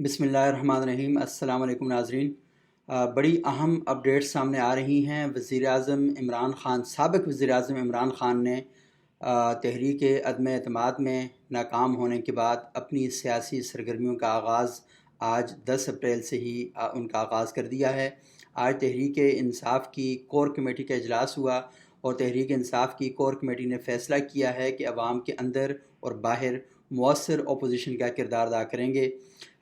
बिसमीम अल्लाम नाजरीन। बड़ी अहम अपडेट सामने आ रही हैं। वज़ी अजम इमरान ख़ान, सबक वज़ी अजम इमरान ख़ान ने तहरीक अदम अतमाद में नाकाम होने के बाद अपनी सियासी सरगर्मियों का आगाज़ आज 10 अप्रैल से ही उनका आगाज़ कर दिया है। आज तहरीक इंसाफ की कोर कमेटी का अजलास हुआ और तहरीक इंसाफ की कोर कमेटी ने फ़ैसला किया है कि अवाम के अंदर और बाहर मौसर अपोजिशन का किरदार अदा करेंगे।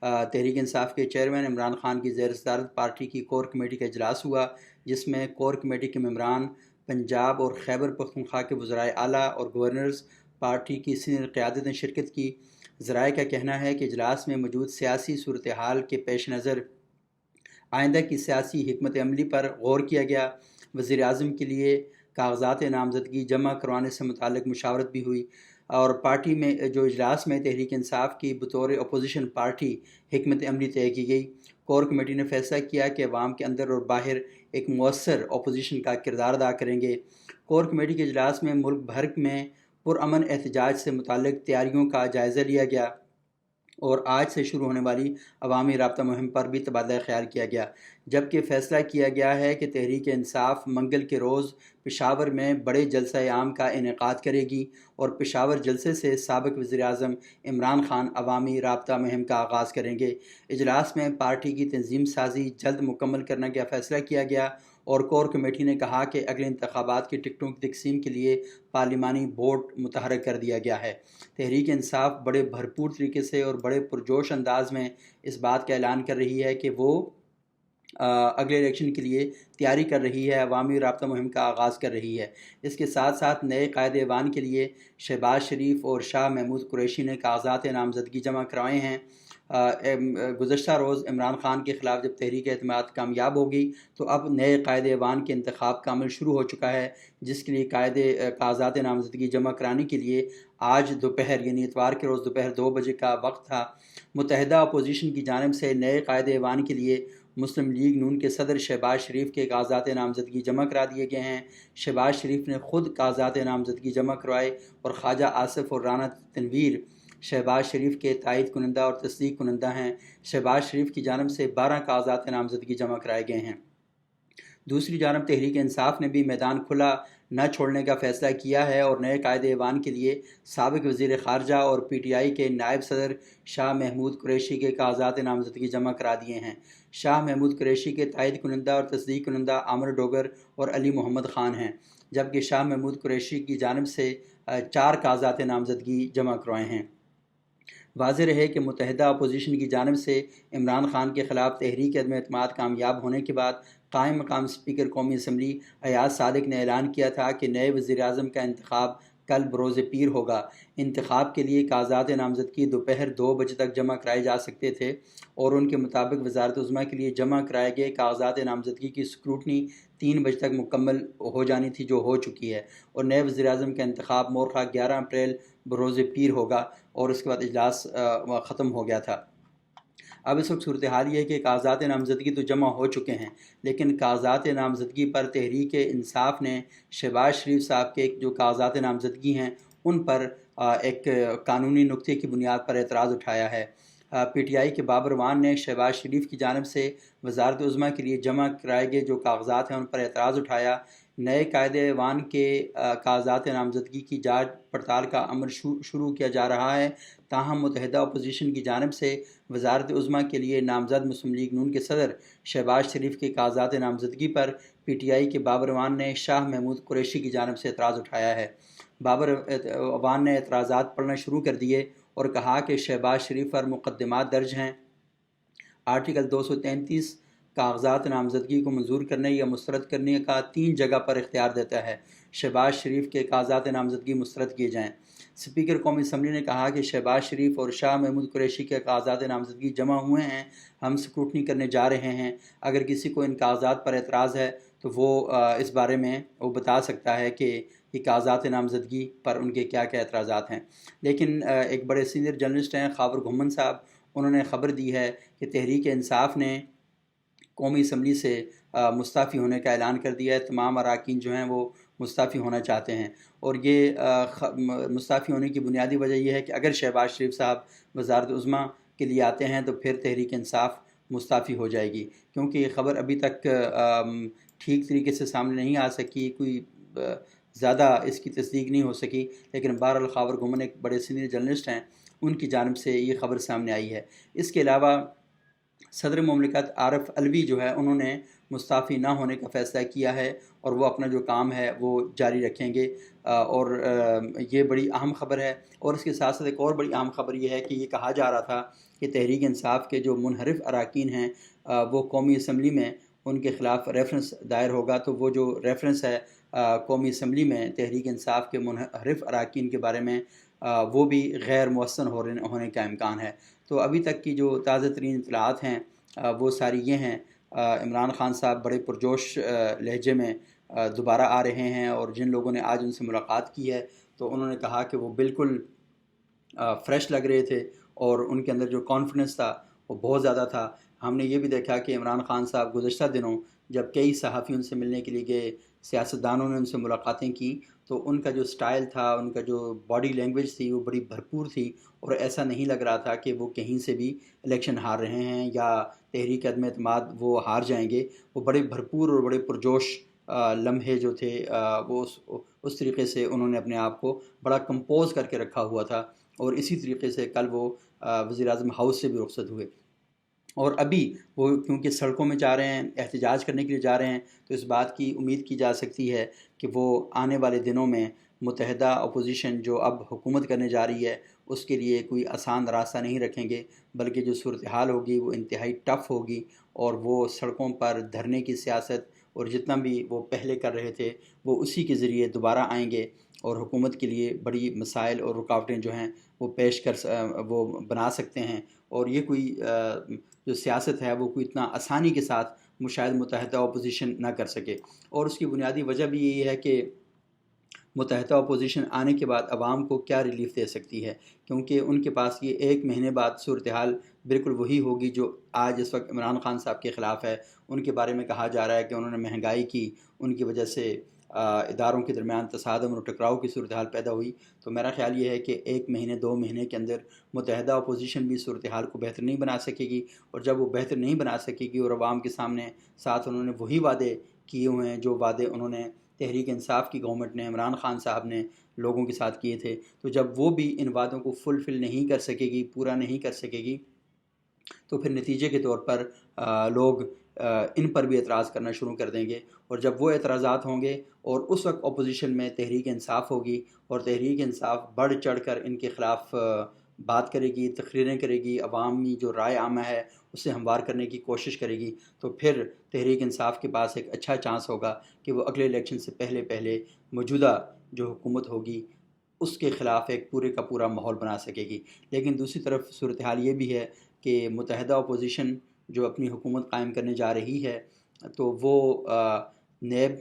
तहरीक इंसाफ के चेयरमैन इमरान खान की जेर सदारत पार्टी की कोर कमेटी का अजलास हुआ, जिसमें कोर कमेटी के मम्बरान पंजाब और खैबर पखनखा के वज्राय आला और गवर्नर्स पार्टी की सीनियर क़्यादत ने शिरकत की। ज़राए का कहना है कि अजलास में मौजूद सियासी सूरत हाल के पेश नज़र आइंदा की सियासी हमत अमली पर गौर किया गया। वज़ी अजम के लिए कागजात नामजदगी जमा करवाने से मुतल मशावरत भी हुई। और पार्टी में, जो इजलास में तहरीक इंसाफ की बतौर अपोजिशन पार्टी हमत अमली तय की गई। कोर कमेटी ने फैसला किया कि अवाम के अंदर और बाहर एक मौसर अपोजिशन का किरदार अदा करेंगे। कोर कमेटी के अजलास में मुल्क भर में पुरान एहतजाज से मुतल तैयारियों का जायज़ा लिया गया। और आज से शुरू होने वाली अवामी रबता मुहिम पर भी तबादला ख्याल किया गया। जबकि फ़ैसला किया गया है कि तहरीक इंसाफ मंगल के रोज़ पेशावर में बड़े जलसा आम का इनका करेगी और पेशावर जलसे से सबक वज़ी अजम इमरान खान अवामी रबता मुहिम का आगाज़ करेंगे। इजलास में पार्टी की तंजीम साजी जल्द मुकम्मल करने का फ़ैसला किया गया और कोर कमेटी ने कहा कि अगले इंतबात की टिकटों की तकसीम के लिए पार्लिमानी बोर्ड मुतहरक कर दिया गया है। तहरीक इंसाफ बड़े भरपूर तरीके से और बड़े पुरजोश अंदाज में इस बात का ऐलान कर रही है कि वो अगले इलेक्शन के लिए तैयारी कर रही है, अवामी रबता मुहिम का आगाज़ कर रही है। इसके साथ साथ नए कायद ईवान के लिए शहबाज शरीफ और शाह महमूद कुरैशी ने कागजात नामजदगी जमा करवाए हैं। गुज्त रोज़ इमरान ख़ान के ख़िलाफ़ जब तहरीक अतमाद कामयाब होगी तो अब नए कायद ईवान के इंतखब का अमल शुरू हो चुका है, जिसके लिए कायद काजात नामजदगी जमा कराने के लिए आज दोपहर, यानी इतवार के रोज़ दोपहर दो बजे का वक्त था। मुतहदा अपोजिशन की जानब से नए कायद ईवान के लिए मुस्लिम लीग नून के सदर शहबाज शरीफ के कागजात नामजदगी जमा करा दिए गए हैं। शहबाज शरीफ ने खुद कागजात नामजदगी जमा करवाए और ख्वाजा आसफ़ और राना तनवीर शहबाज शरीफ के तायद कुनंदा और तस्दीक कुनंदा हैं। शहबाज शरीफ की जानब से बारह कागजात नामजदगी जमा कराए गए हैं। दूसरी जानब तहरीक इंसाफ ने भी मैदान खुला, न छोड़ने का फैसला किया है और नए कायद ऐवान के लिए सबक वज़ी ख़ारजा और पी टी आई के नायब सदर शाह महमूद कुरैशी के कागजात नामजदगी जमा करा दिए हैं। शाह महमूद कुरैशी के तायद कुनंदा और तस्दीक कुनंदा आमर डोगर और अली मोहम्मद ख़ान हैं, जबकि शाह महमूद कुरैशी की जानब से चार कागजात नामजदगी जमा करवाए हैं। वाज रहे कि मुतहदा अपोजिशन की जानब से इमरान खान के ख़िलाफ़ तहरीक अदम अतमाद कामयाब होने के बाद कायम मकाम स्पीकर कौमी असम्बली अयाज सादिक ने ऐलान किया था कि नए वज़ी अजम का इंतखब कल बरोज़ पीर होगा। इंतखब के लिए कागजात नामजदगी दोपहर दो बजे तक जमा कराए जा सकते थे और उनके मुताबिक वजारत उज़मा के लिए जमा कराए गए कागजात नामजदगी की स्क्रूटनी तीन बजे तक मुकम्मल हो जानी थी, जो हो चुकी है और नए वज़ी अजम का इंतखब मोरखा ग्यारह अप्रैल बरोज़ पीर होगा। और उसके बाद इजलास ख़त्म हो गया था। अब इस वक्त सूरत हाल ये है कि कागजात नामजदगी तो जमा हो चुके हैं, लेकिन कागजात नामजदगी पर तहरीक इंसाफ ने शहबाज शरीफ साहब के जो कागजात नामजदगी हैं, उन पर एक कानूनी नुक्ते की बुनियाद पर एतराज़ उठाया है। पी टी आई के बाबर वान ने शहबाज शरीफ की जानब से वजारत उज़मा के लिए जमा कराए गए जो कागजात हैं उन पर एतराज़ उठाया। नए कायदे वान के कागजात नामजदगी की जाँच पड़ताल का अमल शुरू किया जा रहा है। ताहम मुतहदा अपोजीशन की जानब से वजारत उज़मा के लिए नामजद मुस्लिम लीग नून के सदर शहबाज शरीफ के कागजात नामजदगी पर पी टी आई के बाबरवान ने शाह महमूद कुरैशी की जानब से एतराज़ उठाया है। बाबर अवान ने एतराज़ा पढ़ना शुरू कर दिए और कहा कि शहबाज शरीफ पर मुकदमात दर्ज हैं। आर्टिकल दो सौ तैंतीस कागजात नामजदगी को मंजूर करने या मुस्रद करने का तीन जगह पर इख्तियार देता है। शहबाज शरीफ के कागजात नामजदगी मुस्रद किए जाएँ। स्पीकर कौमी असम्बली ने कहा कि शहबाज शरीफ और शाह महमूद कुरैशी के कागजात नामजदगी जमा हुए हैं, हम स्क्रूटनी करने जा रहे हैं। अगर किसी को इन कागजात पर एतराज़ है तो वो इस बारे में वो बता सकता है कि ये कागजात नामजदगी पर उनके क्या क्या एतराज़ात हैं। लेकिन एक बड़े सीनियर जर्नलिस्ट हैं खाबर घुमन साहब, उन्होंने ख़बर दी है कि तहरीक इंसाफ ने कौमी इसम्बली से मुस्ताफ़ी होने का ऐलान कर दिया है। तमाम अरकान जो हैं वो मुस्ताफ़ी होना चाहते हैं। और ये मुस्ताफ़ी होने की बुनियादी वजह यह है कि अगर शहबाज शरीफ साहब वजारत उज़मा के लिए आते हैं तो फिर तहरीक इंसाफ मुस्ताफ़ी हो जाएगी। क्योंकि ये ख़बर अभी तक ठीक तरीके से सामने नहीं आ सकी, कोई ज़्यादा इसकी तस्दीक नहीं हो सकी। लेकिन बहरल खावर गुमन एक बड़े सीनियर जर्नलिस्ट हैं, उनकी जानब से ये ख़बर सामने आई है। इसके अलावा सदर ममलिकत आरफ अलवी जो है उन्होंने मुस्ताफ़ी ना होने का फ़ैसला किया है और वो अपना जो काम है वो जारी रखेंगे। और ये बड़ी अहम ख़बर है और इसके साथ साथ एक और बड़ी अहम ख़बर ये है कि ये कहा जा रहा था कि तहरीक इंसाफ के जो मुनहरफ अरकान हैं वो कौमी असम्बली में उनके ख़िलाफ़ रेफरेंस दायर होगा। तो वो जो रेफरेंस है कौमी असम्बली में तहरीक इंसाफ के मुनहरफ अरकान के बारे में आ, वो भी गैर मौसन हो होने का इम्कान है। तो अभी तक की जो ताज़ा तरीन इतलात हैं वो सारी ये हैं इमरान ख़ान साहब बड़े पुरजोश लहजे में दोबारा आ रहे हैं और जिन लोगों ने आज उनसे मुलाकात की है तो उन्होंने कहा कि वो बिल्कुल फ़्रेश लग रहे थे और उनके अंदर जो कॉन्फिडेंस था वो बहुत ज़्यादा था। हमने ये भी देखा कि इमरान ख़ान साहब गुजशत दिनों जब कई सहाफ़ी उनसे मिलने के लिए गए, सियासतदानों ने उनसे मुलाकातें की तो उनका जो स्टाइल था, उनका जो बॉडी लैंग्वेज थी, वो बड़ी भरपूर थी और ऐसा नहीं लग रहा था कि वो कहीं से भी इलेक्शन हार रहे हैं या तहरीक अदम अतमाद वो हार जाएँगे। वो बड़े भरपूर और बड़े पुरजोश लम्हे जो थे वो उस उस तरीके से उन्होंने अपने आप को बड़ा कंपोज करके रखा हुआ था और इसी तरीके से कल वो वज़ी अजम हाउस से भी रुखसत हुए। और अभी वो क्योंकि सड़कों में जा रहे हैं एहतजाज करने के लिए जा रहे हैं तो इस बात की उम्मीद की जा सकती है कि वो आने वाले दिनों में मुतहदा अपोजिशन जो अब हुकूमत करने जा रही है, उसके लिए कोई आसान रास्ता नहीं रखेंगे, बल्कि जो सूरत हाल होगी, वो इंतहाई टफ़ होगी और वो सड़कों पर धरने की सियासत और जितना भी वो पहले कर रहे थे, वो उसी के ज़रिए दोबारा आएँगे। और हुकूमत के लिए बड़ी मसाइल और रुकावटें जो हैं, वो पेश कर वो बना सकते हैं। और ये कोई जो सियासत है, वो कोई इतना आसानी के साथ मुशायद मुतहदा अपोजिशन ना कर सके। और उसकी बुनियादी वजह भी यही है कि मुतहदा अपोजिशन आने के बाद आवाम को क्या रिलीफ दे सकती है? क्योंकि उनके पास ये एक महीने बाद सूरत हाल बिल्कुल वही होगी जो आज इस वक्त इमरान खान साहब के ख़िलाफ़ है। उनके बारे में कहा जा रहा है कि उन्होंने महँगाई की, उनकी वजह से इदारों के दरमियान तसादम और टकराव की सूरत हाल पैदा हुई। तो मेरा ख्याल ये है कि एक महीने दो महीने के अंदर मुतहदा अपोजिशन भी सूरत हाल को बेहतर नहीं बना सकेगी और जब वो बेहतर नहीं बना सकेगी और आवाम के सामने साथ उन्होंने वही वादे किए हुए हैं जो वादे उन्होंने तहरीक इंसाफ की गवर्नमेंट ने इमरान खान साहब ने लोगों के साथ किए थे तो जब वो भी इन वादों को फुलफ़िल नहीं कर सकेगी पूरा नहीं कर सकेगी तो फिर नतीजे के तौर पर आ, लोग इन पर भी एतराज़ करना शुरू कर देंगे। और जब वो एतराज़ात होंगे और उस वक्त अपोजिशन में तहरीक इंसाफ होगी और तहरीक इंसाफ बढ़ चढ़ कर इनके ख़िलाफ़ बात करेगी, तकरीरें करेगी, अवामी जो राय आमा है उसे हमवार करने की कोशिश करेगी तो फिर तहरीक इंसाफ के पास एक अच्छा चांस होगा कि वो अगले इलेक्शन से पहले पहले मौजूदा जो हुकूमत होगी उसके ख़िलाफ़ एक पूरे का पूरा माहौल बना सकेगी। लेकिन दूसरी तरफ़ सूरत हाल ये भी है कि मुतहदा अपोजिशन जो अपनी हुकूमत कायम करने जा रही है तो वो नेब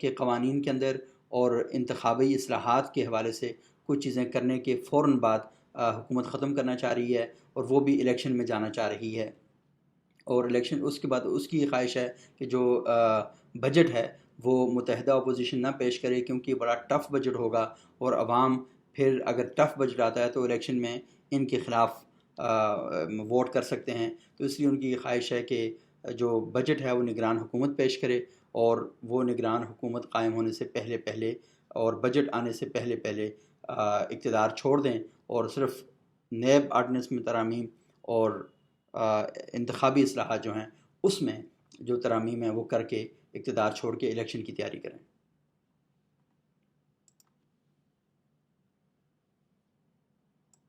के कवानीन के अंदर और इंतबी असलाहत के हवाले से कुछ चीज़ें करने के फ़ौर बाद हुकूमत ख़त्म करना चाह रही है और वो भी इलेक्शन में जाना चाह रही है। और इलेक्शन उसके बाद उसकी ख्वाहिश है कि जो बजट है, वो मुतहदा अपोजिशन ना पेश करे क्योंकि बड़ा टफ़ बजट होगा और आवाम फिर अगर टफ़ बजट आता है तो इलेक्शन में इनके ख़िलाफ़ वोट कर सकते हैं। तो इसलिए उनकी ख्वाहिश है कि जो बजट है वो निगरान हुकूमत पेश करे और वो निगरान हुकूमत कायम होने से पहले पहले और बजट आने से पहले पहले इकतदार छोड़ दें और सिर्फ़ नैब आर्डनेंस में तरामीम और इंतबी असलाहत जो हैं उसमें जो तरामीम है वो करके इकतदार छोड़ के इलेक्शन की तैयारी करें।